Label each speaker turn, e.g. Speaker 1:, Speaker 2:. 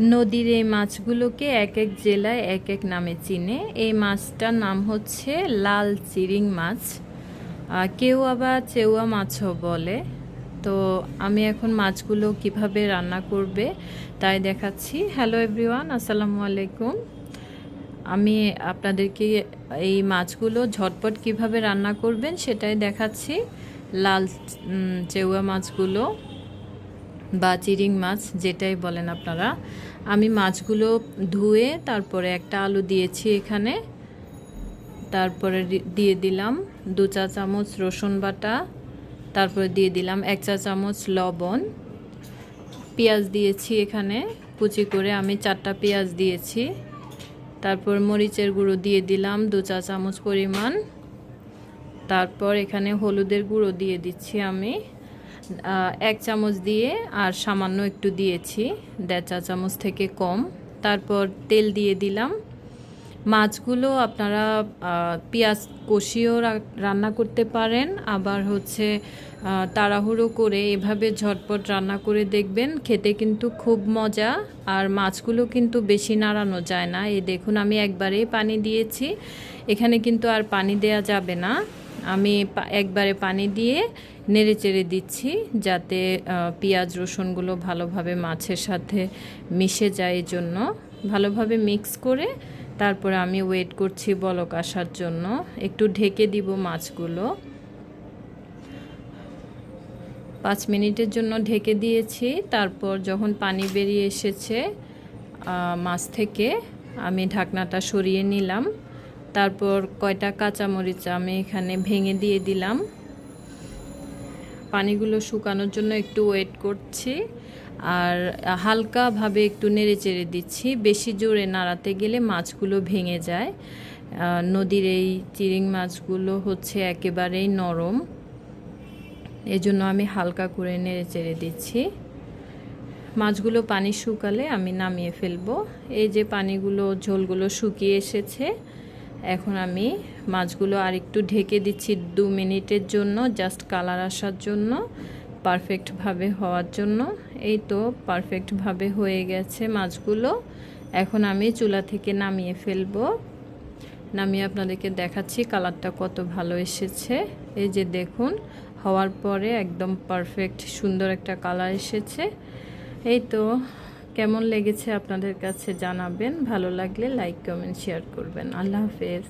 Speaker 1: নদীর এই মাছগুলোকে এক এক জেলায় এক এক নামে চিনে। এই মাছটার নাম হচ্ছে লাল চিরিং মাছ। কেউ আবার চেউয়া মাছও বলে। তো আমি এখন মাছগুলো কীভাবে রান্না করবে তাই দেখাচ্ছি। হ্যালো এভরিওয়ান আসসালামু আলাইকুম। আমি আপনাদেরকে এই মাছগুলো ঝটপট কীভাবে রান্না করবেন সেটাই দেখাচ্ছি। লাল চেউয়া মাছগুলো। বা চিরিং মাছ, যেটাই বলেন আপনারা। আমি মাছগুলো ধুয়ে তারপরে একটা আলু দিয়েছি এখানে। তারপরে দিয়ে দিলাম দু চা চামচ রসুন বাটা। তারপরে দিয়ে দিলাম এক চা চামচ লবণ। পেঁয়াজ দিয়েছি এখানে, কুচি করে আমি চারটা পেঁয়াজ দিয়েছি। তারপর মরিচের গুঁড়ো দিয়ে দিলাম দু চা চামচ পরিমাণ। তারপর এখানে হলুদের গুঁড়ো দিয়ে দিচ্ছি আমি। এক চামচ দিয়ে আর সামান্য একটু দিয়েছি, দেড় চা চামচ থেকে কম। তারপর তেল দিয়ে দিলাম। মাছগুলো আপনারা পেঁয়াজ কষিয়েও রান্না করতে পারেন, আবার হচ্ছে তাড়াহুড়ো করে এভাবে ঝটপট রান্না করে দেখবেন, খেতে কিন্তু খুব মজা, আর মাছগুলো কিন্তু বেশি নাড়ানো যায় না। এই দেখুন, আমি একবারেই পানি দিয়েছি। এখানে কিন্তু আর পানি দেয়া যাবে না। আমি একবারে পানি দিয়ে নেড়ে চেড়ে দিচ্ছি যাতে পেঁয়াজ রসুনগুলো ভালোভাবে মাছের সাথে মিশে যায় জন্য ভালোভাবে মিক্স করে তারপরে আমি ওয়েট করছি বলক আসার জন্য। একটু ঢেকে দিব মাছগুলো। পাঁচ মিনিটের জন্য ঢেকে দিয়েছি। তারপর যখন পানি বেরিয়ে এসেছে মাছ থেকে আমি ঢাকনাটা সরিয়ে নিলাম। তারপর কয়টা কাঁচামরিচ আমি এখানে ভেঙে দিয়ে দিলাম। পানিগুলো শুকানোর জন্য একটু ওয়েট করছি আর হালকাভাবে একটু নেড়ে চেড়ে দিচ্ছি। বেশি জোরে নাড়াতে গেলে মাছগুলো ভেঙে যায়। নদীর এই চিরিং মাছগুলো হচ্ছে একেবারেই নরম। এজন্য আমি হালকা করে নেড়ে চেড়ে দিচ্ছি। মাছগুলো পানি শুকালে আমি নামিয়ে ফেলব। এই যে পানিগুলো, ঝোলগুলো শুকিয়ে এসেছে এখন আমি মাছগুলো আর একটু ঢেকে দিচ্ছি দু মিনিটের জন্য জাস্ট কালার আসার জন্য পারফেক্টভাবে হওয়ার জন্য। এই তো পারফেক্টভাবে হয়ে গেছে মাছগুলো। এখন আমি চুলা থেকে নামিয়ে ফেলব। নামিয়ে আপনাদেরকে দেখাচ্ছি কালারটা কত ভালো এসেছে। এই যে দেখুন, হওয়ার পরে একদম পারফেক্ট সুন্দর একটা কালার এসেছে। এই তো কেমন লেগেছে আপনাদের কাছে জানাবেন? ভালো লাগলে লাইক কমেন্ট শেয়ার করবেন। আল্লাহ হাফেজ।